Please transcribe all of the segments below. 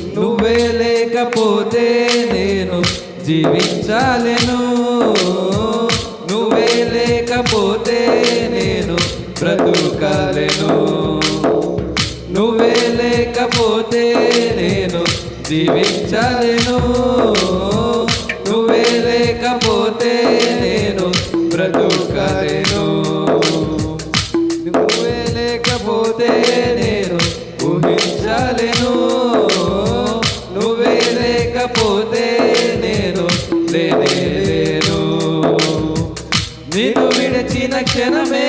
నువ్వే లేకపోతే నేను జీవించాలను. నువ్వే లేకపోతే నేను బ్రతుకాలను. నువ్వే లేకపోతే నేను జీవించాలను. నువ్వే లేకపోతే లేను నిన్ను విడిచిన క్షణమే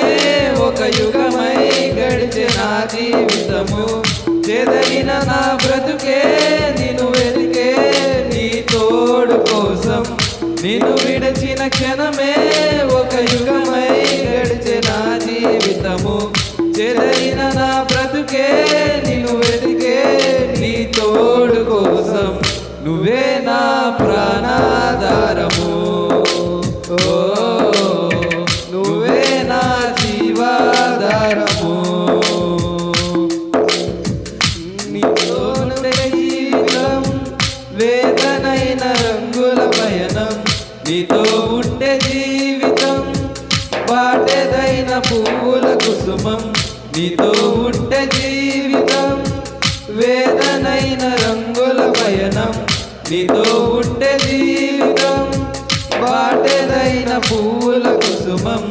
ఒక యుగమై గడిచిన జీవితము. చెదరిన నా బ్రతుకే నిన్ను వెతికే నీ తోడు కోసం. నిన్ను విడిచిన క్షణమే నీతో ఉండే జీవితం పాటెదైన పువ్వుల కుసుమం. నీతో ఉండే జీవితం వేదనైన రంగుల పయనం. నీతో ఉండే జీవితం పాటెదైన పువ్వుల కుసుమం.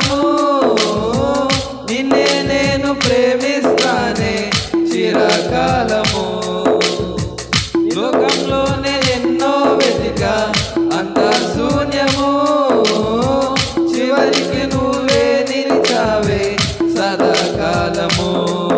సదాకాలము నిన్ను